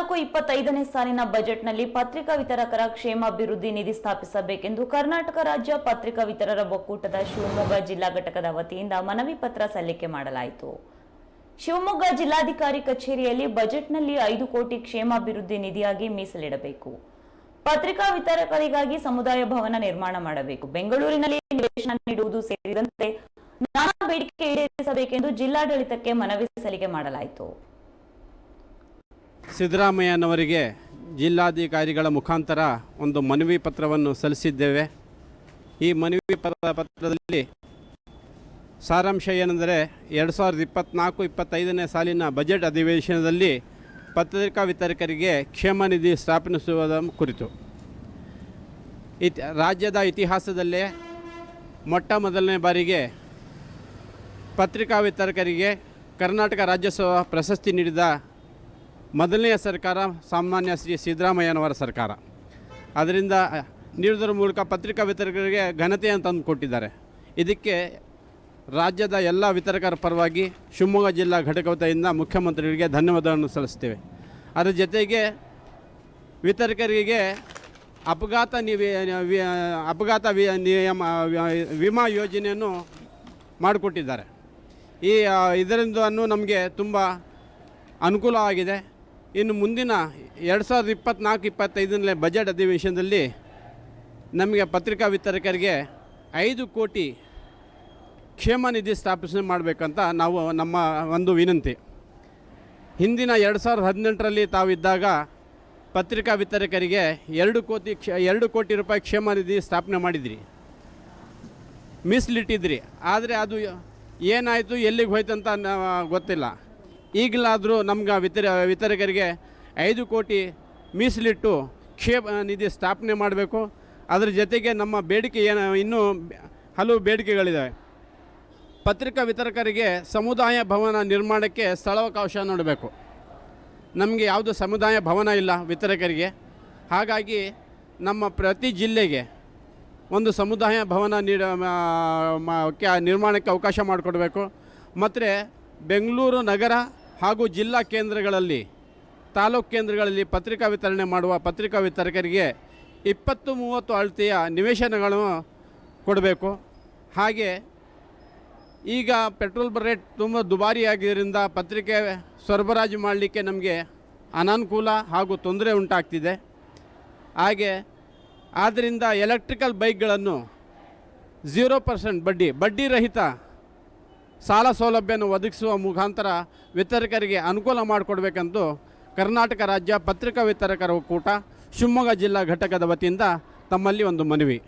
ಇಪ್ಪತ್ನಾಲ್ಕು ಇಪ್ಪತ್ತೈದನೇ ಸಾಲಿನ ಬಜೆಟ್ನಲ್ಲಿ ಪತ್ರಿಕಾ ವಿತರಕರ ಕ್ಷೇಮಾಭಿವೃದ್ಧಿ ನಿಧಿ ಸ್ಥಾಪಿಸಬೇಕೆಂದು ಕರ್ನಾಟಕ ರಾಜ್ಯ ಪತ್ರಿಕಾ ವಿತರರ ಒಕ್ಕೂಟದ ಶಿವಮೊಗ್ಗ ಜಿಲ್ಲಾ ಘಟಕದ ವತಿಯಿಂದ ಮನವಿ ಪತ್ರ ಸಲ್ಲಿಕೆ ಮಾಡಲಾಯಿತು. ಶಿವಮೊಗ್ಗ ಜಿಲ್ಲಾಧಿಕಾರಿ ಕಚೇರಿಯಲ್ಲಿ ಬಜೆಟ್ನಲ್ಲಿ ಐದು ಕೋಟಿ ಕ್ಷೇಮಾಭಿವೃದ್ಧಿ ನಿಧಿಯಾಗಿ ಮೀಸಲಿಡಬೇಕು. ಪತ್ರಿಕಾ ವಿತರಕರಿಗಾಗಿ ಸಮುದಾಯ ಭವನ ನಿರ್ಮಾಣ ಮಾಡಬೇಕು. ಬೆಂಗಳೂರಿನಲ್ಲಿ ನಿವೇಶನ ನೀಡುವುದು ಸೇರಿದಂತೆ ನಾನಾ ಬೇಡಿಕೆ ಈಡೇರಿಸಬೇಕೆಂದು ಜಿಲ್ಲಾಡಳಿತಕ್ಕೆ ಮನವಿ ಸಲ್ಲಿಕೆ ಮಾಡಲಾಯಿತು. ಸಿದ್ದರಾಮಯ್ಯನವರಿಗೆ ಜಿಲ್ಲಾಧಿಕಾರಿಗಳ ಮುಖಾಂತರ ಒಂದು ಮನವಿ ಪತ್ರವನ್ನು ಸಲ್ಲಿಸಿದ್ದೇವೆ. ಈ ಮನವಿ ಪತ್ರದಲ್ಲಿ ಸಾರಾಂಶ ಏನೆಂದರೆ ಎರಡು ಸಾವಿರದ ಇಪ್ಪತ್ತ್ನಾಲ್ಕು ಇಪ್ಪತ್ತೈದನೇ ಸಾಲಿನ ಬಜೆಟ್ ಅಧಿವೇಶನದಲ್ಲಿ ಪತ್ರಿಕಾ ವಿತರಕರಿಗೆ ಕ್ಷೇಮ ನಿಧಿ ಸ್ಥಾಪಿಸುವ ಕುರಿತು. ಇತಿ ರಾಜ್ಯದ ಇತಿಹಾಸದಲ್ಲೇ ಮೊಟ್ಟ ಮೊದಲನೇ ಬಾರಿಗೆ ಪತ್ರಿಕಾ ವಿತರಕರಿಗೆ ಕರ್ನಾಟಕ ರಾಜ್ಯೋತ್ಸವ ಪ್ರಶಸ್ತಿ ನೀಡಿದ ಮೊದಲನೆಯ ಸರ್ಕಾರ ಸಾಮಾನ್ಯ ಶ್ರೀ ಸಿದ್ದರಾಮಯ್ಯನವರ ಸರ್ಕಾರ. ಅದರಿಂದ ನೀಡುವುದರ ಮೂಲಕ ಪತ್ರಿಕಾ ವಿತರಕರಿಗೆ ಘನತೆಯನ್ನು ತಂದು ಕೊಟ್ಟಿದ್ದಾರೆ. ಇದಕ್ಕೆ ರಾಜ್ಯದ ಎಲ್ಲ ವಿತರಕರ ಪರವಾಗಿ ಶಿವಮೊಗ್ಗ ಜಿಲ್ಲಾ ಘಟಕ ಮುಖ್ಯಮಂತ್ರಿಗಳಿಗೆ ಧನ್ಯವಾದವನ್ನು ಸಲ್ಲಿಸ್ತೇವೆ ಅದರ ಜೊತೆಗೆ ವಿತರಕರಿಗೆ ಅಪಘಾತ ನಿವಿ ಅಪಘಾತ ವಿ, ನಿಯಮ ವಿಮಾ ಯೋಜನೆಯನ್ನು ಮಾಡಿಕೊಟ್ಟಿದ್ದಾರೆ. ಈ ಇದರಿಂದ ನಮಗೆ ತುಂಬ ಅನುಕೂಲ ಆಗಿದೆ. ಇನ್ನು ಮುಂದಿನ ಎರಡು ಸಾವಿರದ ಇಪ್ಪತ್ತ್ನಾಲ್ಕು ಇಪ್ಪತ್ತೈದನೇ ಬಜೆಟ್ ಅಧಿವೇಶನದಲ್ಲಿ ನಮಗೆ ಪತ್ರಿಕಾ ವಿತರಕರಿಗೆ ಐದು ಕೋಟಿ ಕ್ಷೇಮ ನಿಧಿ ಸ್ಥಾಪನೆ ಮಾಡಬೇಕಂತ ನಾವು ನಮ್ಮ ಒಂದು ವಿನಂತಿ. ಹಿಂದಿನ ಎರಡು ಸಾವಿರದ ಹದಿನೆಂಟರಲ್ಲಿ ತಾವಿದ್ದಾಗ ಪತ್ರಿಕಾ ವಿತರಕರಿಗೆ ಎರಡು ಕೋಟಿ ಕ್ಷ, ಎರಡು ಕೋಟಿ ರೂಪಾಯಿ ಕ್ಷೇಮ ನಿಧಿ ಸ್ಥಾಪನೆ ಮಾಡಿದ್ರಿ. ಮೀಸಲಿಟ್ಟಿದ್ರಿ. ಆದರೆ ಅದು ಏನಾಯಿತು, ಎಲ್ಲಿಗೆ ಹೋಯ್ತು ಅಂತ ನಾ- ಗೊತ್ತಿಲ್ಲ. ಈಗಲಾದರೂ ನಮ್ಗೆ ವಿತರ, ವಿತರಕರಿಗೆ ಐದು ಕೋಟಿ ಮೀಸಲಿಟ್ಟು ಕ್ಷೇಪ, ನಿಧಿ ಸ್ಥಾಪನೆ ಮಾಡಬೇಕು. ಅದರ ಜೊತೆಗೆ ನಮ್ಮ ಬೇಡಿಕೆ ಏನು, ಇನ್ನೂ ಹಲವು ಬೇಡಿಕೆಗಳಿದ್ದಾವೆ ಪತ್ರಿಕಾ ವಿತರಕರಿಗೆ ಸಮುದಾಯ ಭವನ ನಿರ್ಮಾಣಕ್ಕೆ ಸ್ಥಳಾವಕಾಶ ನೋಡಬೇಕು. ನಮಗೆ ಯಾವುದು ಸಮುದಾಯ ಭವನ ಇಲ್ಲ ವಿತರಕರಿಗೆ. ಹಾಗಾಗಿ ನಮ್ಮ ಪ್ರತಿ ಜಿಲ್ಲೆಗೆ ಒಂದು ಸಮುದಾಯ ಭವನ ನೀಡ ನಿರ್ಮಾಣಕ್ಕೆ ಅವಕಾಶ ಮಾಡಿಕೊಡ್ಬೇಕು. ಮತ್ತು ಬೆಂಗಳೂರು ನಗರ ಹಾಗೂ ಜಿಲ್ಲಾ ಕೇಂದ್ರಗಳಲ್ಲಿ, ತಾಲೂಕು ಕೇಂದ್ರಗಳಲ್ಲಿ ಪತ್ರಿಕಾ ವಿತರಣೆ ಮಾಡುವ ಪತ್ರಿಕಾ ವಿತರಕರಿಗೆ ಇಪ್ಪತ್ತು ಮೂವತ್ತು ಅಳತೆಯ ನಿವೇಶನಗಳನ್ನು ಕೊಡಬೇಕು. ಹಾಗೆ ಈಗ ಪೆಟ್ರೋಲ್ ರೇಟ್ ತುಂಬ ದುಬಾರಿಯಾಗಿದ್ದರಿಂದ ಪತ್ರಿಕೆ ಸರಬರಾಜು ಮಾಡಲಿಕ್ಕೆ ನಮಗೆ ಅನಾನುಕೂಲ ಹಾಗೂ ತೊಂದರೆ ಉಂಟಾಗ್ತಿದೆ. ಹಾಗೆ ಆದ್ದರಿಂದ ಎಲೆಕ್ಟ್ರಿಕಲ್ ಬೈಕ್ಗಳನ್ನು ಝೀರೋ ಪರ್ಸೆಂಟ್ ಬಡ್ಡಿ ಬಡ್ಡಿ ರಹಿತ ಸಾಲ ಸೌಲಭ್ಯವನ್ನು ಒದಗಿಸುವ ಮುಖಾಂತರ ವಿತರಕರಿಗೆ ಅನುಕೂಲ ಮಾಡಿಕೊಡ್ಬೇಕೆಂದು ಕರ್ನಾಟಕ ರಾಜ್ಯ ಪತ್ರಿಕಾ ವಿತರಕರ ಒಕ್ಕೂಟ ಶಿವಮೊಗ್ಗ ಜಿಲ್ಲಾ ಘಟಕದ ವತಿಯಿಂದ ತಮ್ಮಲ್ಲಿ ಒಂದು ಮನವಿ.